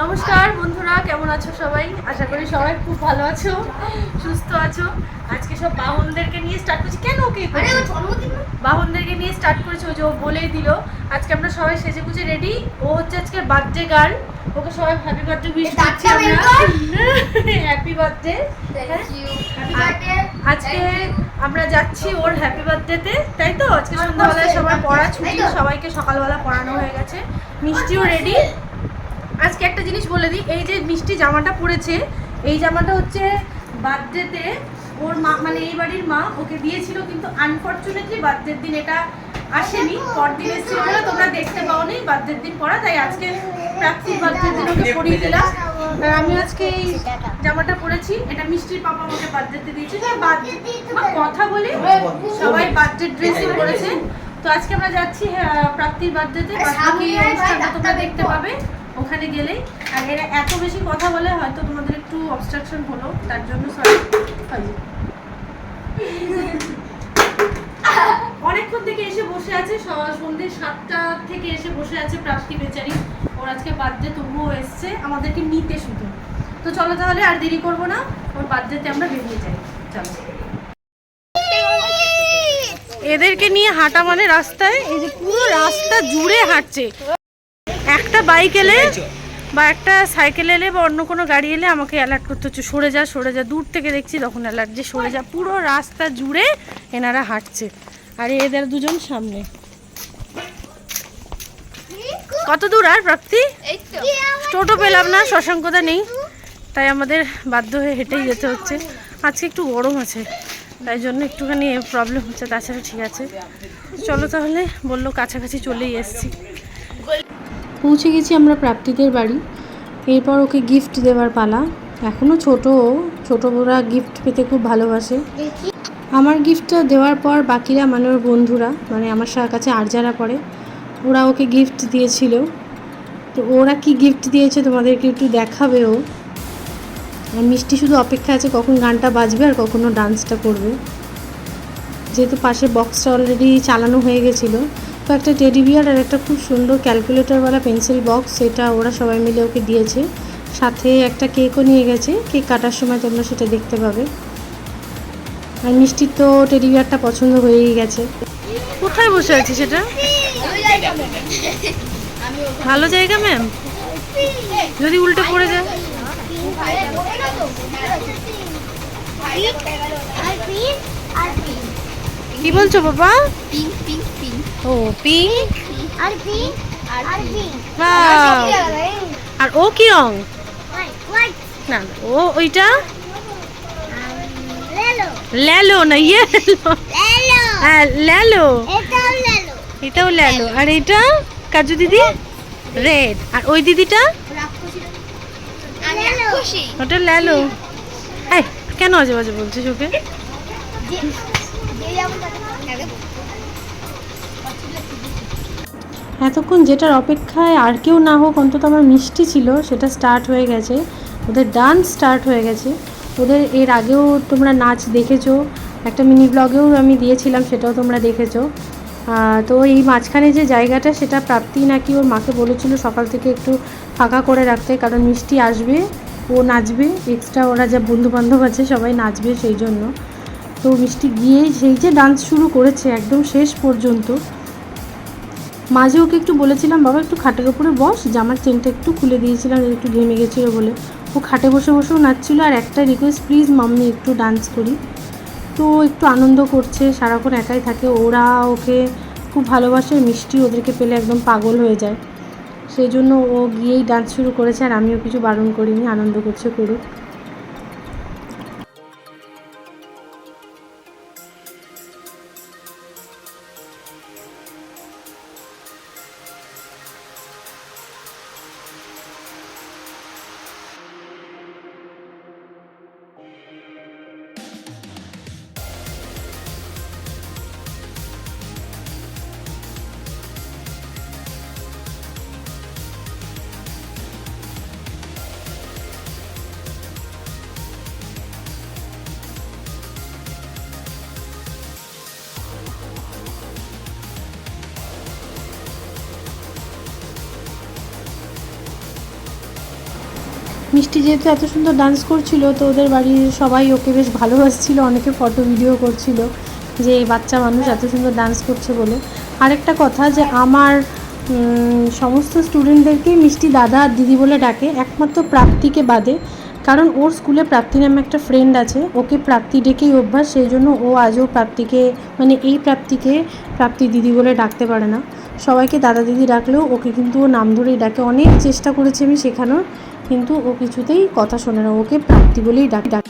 নমস্কার বন্ধুরা কেমন আছো সবাই? আশা করি সবাই খুব ভালো আছো সুস্থ আছো। আজকে সব বাহনদেরকে নিয়ে স্টার্ট করছি। কেন ওকে বাহনদেরকে নিয়ে স্টার্ট করেছে ও যে ও বলেই দিল। আজকে আমরা সবাই সেজে গুজে রেডি ও হচ্ছে আজকে বার্থডে গার্ল ওকে সবাই হ্যাপি বার্থডে উইশ করছি আমরা। Happy birthday. আজকে আমরা যাচ্ছি ওর হ্যাপি বার্থডেতে তাই তো? আজকে সন্ধ্যাবেলায় সবার পড়া ছুটি সবাইকে সকালবেলা পড়ানো হয়ে গেছে। মিষ্টিও রেডি আজকে একটা জিনিস বলে দিই এই যে মিষ্টি জামাটা পরেছে এই জামাটা হচ্ছে বার্থডেতে ওর মা মানে এই বাড়ির মা ওকে দিয়েছিল কিন্তু আনফর্চুনেটলি বার্থডের দিন এটা আসেনি পরদিন এসেছিল বলে তোমরা দেখতে পাওনি বার্থডের দিন পরা তাই আজকে প্রাপ্তির বার্থডের দিন ওকে পরিয়ে দিলাম। আমি আজকে এই জামাটা পরেছি এটা মিষ্টির পাপা আমাকে বার্থডেতে দিয়েছে বার্থডে কথা বলি সবাই বার্থডে ড্রেসই পরেছে। তো আজকে আমরা যাচ্ছি আহ, প্রাপ্তির বার্থডেতে বার্থডে অনুষ্ঠানটা তোমরা দেখতে পাবে। ওখানে গেলেই আর এরা এত বেশি কথা বলে হয়তো তোমাদের একটু অবস্ট্রাকশন হলো তার জন্য সরি অনেকক্ষণ থেকে এসে বসে আছে স- সন্ধ্যে সাতটা থেকে এসে বসে আছে প্রাপ্তি বেচারি। ওর আজকে বার্থডে তবুও এসছে। আমাদেরকে নিতে শুধু। তো চলো তাহলে আর দেরি করব না। ওর বার্থডেতে আমরা বেরিয়ে যাই। চলো। এদেরকে নিয়ে হাঁটা মানে রাস্তায়? এই যে পুরো রাস্তা জুড়ে হাঁটছে। একটা বাইক এলে বা একটা সাইকেল এলে বা অন্য কোনো গাড়ি এলে আমাকে অ্যালার্ট করতে হচ্ছে সরে যা সরে যা। দূর থেকে দেখছি তখন অ্যালার্ট যে সরে যা পুরো রাস্তা জুড়ে এনারা হাঁটছে। আর এদের দুজন সামনে। কত দূর আর প্রাপ্তি? টোটো পেলাম না শশাঙ্কদা নেই। তাই আমাদের বাধ্য হয়ে হেঁটেই যেতে হচ্ছে। আজকে একটু গরম আছে তাই জন্য একটুখানি প্রবলেম হচ্ছে তাছাড়া ঠিক আছে। চলো তাহলে বলল কাছাকাছি চলেই এসছি। পৌঁছে গেছি আমরা প্রাপ্তিদের বাড়ি। এরপর ওকে গিফট দেওয়ার পালা। এখনও ছোটো ছোটো ওরা গিফট পেতে খুব ভালোবাসে। আমার গিফটটা দেওয়ার পর বাকিরা মানে ওর বন্ধুরা মানে আমার কাছে আর যারা পড়ে, ওরা ওকে গিফট দিয়েছিল। তো ওরা কি গিফট দিয়েছে তোমাদেরকে একটু দেখাবে ও। আর মিষ্টি শুধু অপেক্ষা আছে কখন গানটা বাজবে আর কখনো ডান্সটা করবে। যেহেতু পাশে বক্সটা অলরেডি চালানো হয়ে গেছিল তো একটা টেডি বিয়ার আর একটা খুব সুন্দর ক্যালকুলেটরওয়ালা পেন্সিল বক্স সেটা ওরা সবাই মিলে ওকে দিয়েছে। সাথে একটা কেকও নিয়ে গেছে। কেক কাটার সময় তোমরা সেটা দেখতে পাবে। আর মিষ্টি তো টেডি বিয়ারটা পছন্দ হয়েই গেছে। কোথায় বসে আছে সেটা? ভালো জায়গা ম্যাম যদি উল্টে পড়ে যায়। কি বলছো বাবা? Pink, pink। ও পিঙ্ক আর pink, আর pink। আর ও কি রং। না ও ওইটা? ল্যালো না ইয়ে। হ্যাঁ ল্যালো এটাও ল্যালো আর এটা কাজু দিদি? রেড আর ওই দিদিটা? ওটা ল্যালো এই কেন আজে বাজে বলছিস ওকে? এতক্ষণ যেটার অপেক্ষায় আর কেউ না হোক, অন্তত আমার মিষ্টি ছিল, সেটা স্টার্ট হয়ে গেছে। ওদের ডান্স স্টার্ট হয়ে গেছে। ওদের এর আগেও তোমরা নাচ দেখেছ। একটা মিনি ব্লগেও আমি দিয়েছিলাম, সেটাও তোমরা দেখেছ। তো এই মাঝখানে যে জায়গাটা, সেটা প্রাপ্তি নাকি ওর মাকে বলেছিল সকাল থেকে একটু ফাঁকা করে রাখতে, কারণ মিষ্টি আসবে, ও নাচবে এক্সট্রা ওরা যা বন্ধু বান্ধব আছে, সবাই নাচবে সেই জন্য। তো মিষ্টি গিয়েই সেই যে ডান্স শুরু করেছে, একদম শেষ পর্যন্ত। মাঝে ওকে একটু বলেছিলাম, বাবা, একটু খাটের ওপরে বস। জামার চেনটা একটু খুলে দিয়েছিলাম, একটু ঘেমে গেছিল বলে। ও খাটে বসে বসেও নাচছিল আর একটা রিকোয়েস্ট প্লিজ মাম্মি একটু ডান্স করি। তো একটু আনন্দ করছে, সারাক্ষণ একাই থাকে। ওরা ওকে খুব ভালোবাসে, মিষ্টি ওদেরকে পেলে একদম পাগল হয়ে যায়। সেই জন্য ও গিয়েই ডান্স শুরু করেছে আর আমিও কিছু বারণ করিনি, আনন্দ করছে করুক। মিষ্টি যেহেতু এত সুন্দর ডান্স করছিল, তো ওদের বাড়ির সবাই ওকে বেশ ভালোবাসছিল, অনেকে ফটো ভিডিও করছিল যে এই বাচ্চা মানুষ এত সুন্দর ডান্স করছে বলে। আরেকটা কথা যে আমার সমস্ত স্টুডেন্টদেরকেই মিষ্টি দাদা আর দিদি বলে ডাকে, একমাত্র প্রাপ্তিকে বাদে। কারণ ওর স্কুলে প্রাপ্তি নামে একটা ফ্রেন্ড আছে, ওকে প্রাপ্তি ডেকেই অভ্যাস, সেই জন্য ও আজও প্রাপ্তিকে মানে এই প্রাপ্তিকে প্রাপ্তি দিদি বলে ডাকতে পারে না। সবাইকে দাদা দিদি ডাকলেও ওকে কিন্তু ও নাম ধরেই ডাকে। অনেক চেষ্টা করেছি আমি শেখানোর কিন্তু ও কিছুতেই কথা শোনে না। ওকে প্রাপ্তি বলেই ডাক ডাক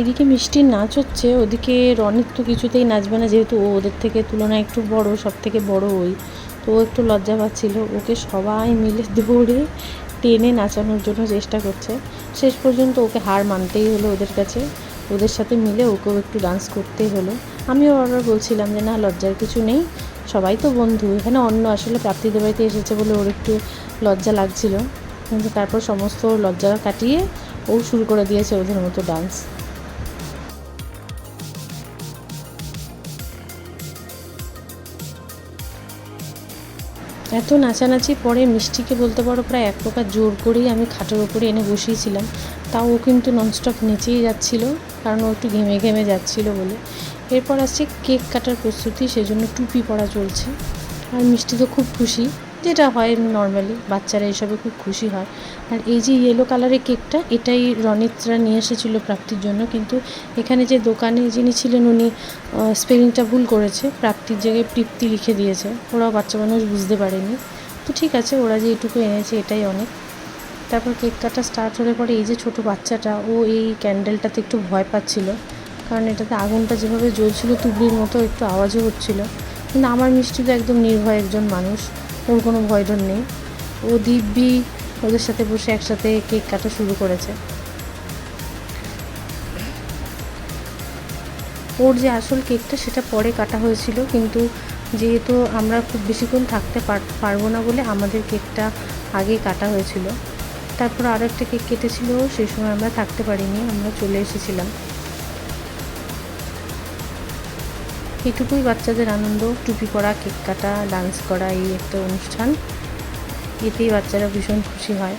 এদিকে মিষ্টির নাচ হচ্ছে, ওদিকে রনিত তো কিছুতেই নাচবে না, যেহেতু ও ওদের থেকে তুলনায় একটু বড় সব থেকে বড় ওই। তো ও একটু লজ্জা পাচ্ছিল, ওকে সবাই মিলে দৌড়ে টেনে নাচানোর জন্য চেষ্টা করছে। শেষ পর্যন্ত ওকে হার মানতেই হলো ওদের কাছে। ওদের সাথে মিলে ওকেও একটু ডান্স করতেই হলো। আমিও বারবার বলছিলাম যে, না, লজ্জার কিছু নেই, সবাই তো বন্ধু, এখানে অন্য আসলে প্রাপ্তিদের বাড়িতে এসেছে বলে ওর একটু লজ্জা লাগছিল। কিন্তু তারপর সমস্ত লজ্জা কাটিয়ে ও শুরু করে দিয়েছে ওদের মতো ডান্স এত নাচানাচি পরে মিষ্টিকে বলতে পারো প্রায় এক প্রকার জোর করেই আমি খাটের ওপরে এনে বসিয়েছিলাম। তাও ও কিন্তু ননস্টপ নেচেই যাচ্ছিল, কারণ ও একটু ঘেমে ঘেমে যাচ্ছিল বলে। এরপর আসছে কেক কাটার প্রস্তুতি, সেজন্য টুপি পরা চলছে। আর মিষ্টি তো খুব খুশি। যেটা হয় নর্মালি বাচ্চারা এসবে খুব খুশি হয়। আর এই যে ইয়েলো কালারের কেকটা এটাই রনিতরা নিয়ে এসেছিল প্রাপ্তির জন্য। কিন্তু এখানে যে দোকানে যিনি ছিলেন উনি স্পেলিংটা ভুল করেছে। প্রাপ্তির জায়গায় তৃপ্তি লিখে দিয়েছে। ওরাও বাচ্চা মানুষ বুঝতে পারেনি। তো ঠিক আছে, ওরা যে এটুকু এনেছে এটাই অনেক। তারপর কেক কাটা স্টার্ট হলে পরে এই যে ছোট বাচ্চাটা, ও এই ক্যান্ডেলটাতে একটু ভয় পাচ্ছিল। কারণ এটাতে আগুনটা যেভাবে জ্বলছিল, তুবড়ির মতো একটু আওয়াজও হচ্ছিল। কিন্তু আমার মিষ্টি তো একদম নির্ভয় একজন মানুষ। ওর কোনো ভয় ডর নেই। ও দিব্যি ওদের সাথে বসে একসাথে কেক কাটা শুরু করেছে। ওর যে আসল কেকটা সেটা পরে কাটা হয়েছিল, কিন্তু যেহেতু আমরা খুব বেশিক্ষণ থাকতে পার- পারব না বলে আমাদের কেকটা আগেই কাটা হয়েছিল। তারপর আরও একটা কেক কেটেছিল, সেই সময় আমরা থাকতে পারিনি, আমরা চলে এসেছিলাম। এটুকুই, বাচ্চাদের আনন্দ, টুপি পরা, কেক কাটা ডান্স করা, এই একটা অনুষ্ঠান। এতেই বাচ্চারা ভীষণ খুশি হয়।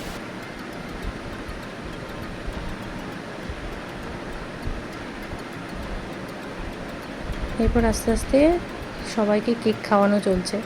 এরপর আস্তে আস্তে সবাইকে কেক খাওয়ানো চলছে।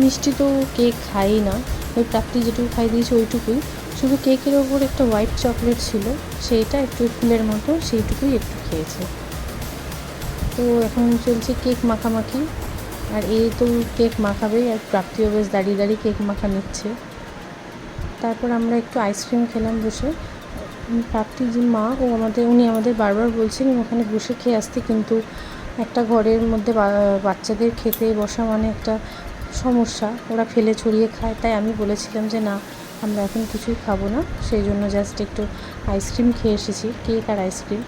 মিষ্টি তো কেক খাই না। ওই প্রাপ্তি যেটুকু খাই দিয়েছে ওইটুকুই। শুধু কেকের ওপর একটা হোয়াইট চকলেট ছিল সেইটা একটু ফুলের মতো সেইটুকুই একটু খেয়েছে। তো এখন চলছে কেক মাখামাখি। আর এই তো কেক মাখাবে আর প্রাপ্তিও বেশ দাঁড়িয়ে দাঁড়িয়ে কেক মাখা নিচ্ছে। তারপর আমরা একটু আইসক্রিম খেলাম বসে। প্রাপ্তির যে মা, ও আমাদের উনি আমাদের বারবার বলছেন ওখানে বসে খেয়ে আসতে কিন্তু একটা ঘরের মধ্যে বাচ্চাদের খেতে বসা মানে একটা সমস্যা। ওরা ফেলে ছড়িয়ে খায়। তাই আমি বলেছিলাম যে, না, আমরা এখন কিছুই খাব না। সেই জন্য জাস্ট একটু আইসক্রিম খেয়ে এসেছি কেক আর আইসক্রিম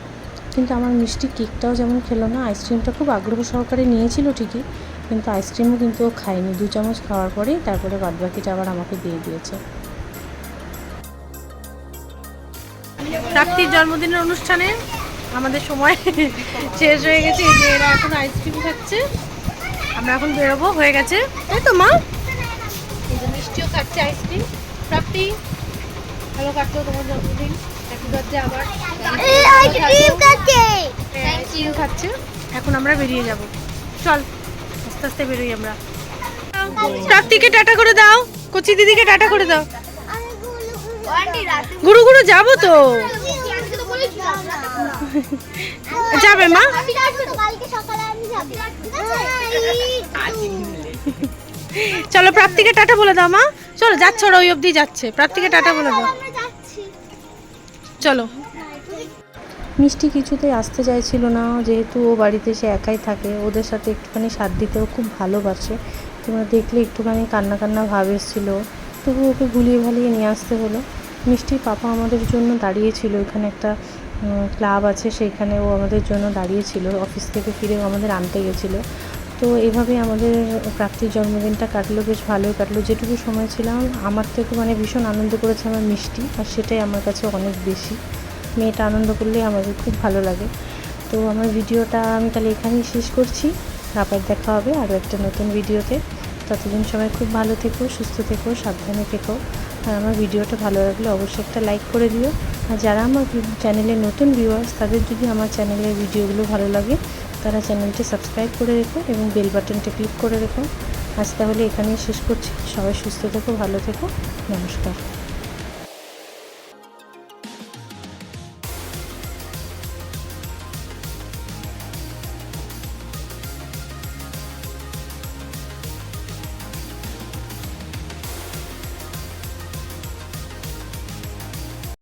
কিন্তু আমার মিষ্টি কেকটাও যেমন খেলো না আইসক্রিমটা খুব আগ্রহ সহকারে নিয়েছিল ঠিকই, কিন্তু আইসক্রিমও কিন্তু খায়নি। দু চামচ খাওয়ার পরেই তারপরে বাদবাকিটা আবার আমাকে দিয়ে দিয়েছে। প্রাপ্তির জন্মদিনের অনুষ্ঠানে আমাদের সময় শেষ হয়ে গেছে এই যে এরা এখন আইসক্রিম খাচ্ছে। আমরা এখন বেরোবো হয়ে গেছে। তাই তো মা। এই যে মিষ্টিও খাচ্ছে আইসক্রিম প্রাপ্তি ভালো কাটলো তোমার জন্মদিন। হ্যাপি বার্থডে আবার। আইসক্রিম খাচ্ছে। এখন আমরা বেরিয়ে যাব। চল আস্তে আস্তে বেরোই আমরা। প্রাপ্তিকে টাটা করে দাও। কচি দিদিকে টাটা করে দাও। গুরু গুরু যাব তো আজকে তো বলেছিলাম না যাবে মা? আমি আসব তো কালকে সকালে আমি যাব। ঠিক আছে চলো প্রাপ্তিকে টাটা বলে দাও মা। চলো যাচ্ছে ওরা ওই অবধি যাচ্ছে। প্রাপ্তিকে টাটা বলে দাও। চলো। মিষ্টি কিছুতেই আসতে চাইছিল না যেহেতু ও বাড়িতে সে একাই থাকে। ওদের সাথে একটুখানি সাথ দিতেও খুব ভালোবাসে। তোমরা দেখলে একটুখানি কান্না কান্না ভাব এসেছিল। তবু ওকে গুলিয়ে ভালিয়ে নিয়ে আসতে হলো। মিষ্টির পাপা আমাদের জন্য দাঁড়িয়েছিল। এখানে একটা ক্লাব আছে, সেইখানে ও আমাদের জন্য দাঁড়িয়েছিল। অফিস থেকে ফিরে আমাদের আনতে গেছিল। তো এভাবে আমাদের প্রাপ্তির জন্মদিনটা কাটলো, বেশ ভালোই কাটলো। যেটুকু সময় ছিলাম, আমার থেকে মানে ভীষণ আনন্দ করেছে আমার মিষ্টি, আর সেটাই আমার কাছে অনেক বেশি। মেয়েটা আনন্দ করলে আমাদের খুব ভালো লাগে। তো আমার ভিডিওটা আমি তাহলে এখানেই শেষ করছি। আবার দেখা হবে আরও একটা নতুন ভিডিওতে। ততদিন সবাই খুব ভালো থেকো, সুস্থ থেকো, সাবধানে থেকো। আর আমার ভিডিওটা ভালো লাগলে অবশ্যই একটা লাইক করে দিও। আর যারা আমার চ্যানেলে নতুন ভিউয়ার্স তাদের যদি আমার চ্যানেলের ভিডিওগুলো ভালো লাগে, তারা চ্যানেলটি সাবস্ক্রাইব করে রেখো এবং বেল বাটনটি ক্লিক করে রেখো। আজ তাহলে এখানেই শেষ করছি। সবাই সুস্থ থেকো, ভালো থেকো। নমস্কার।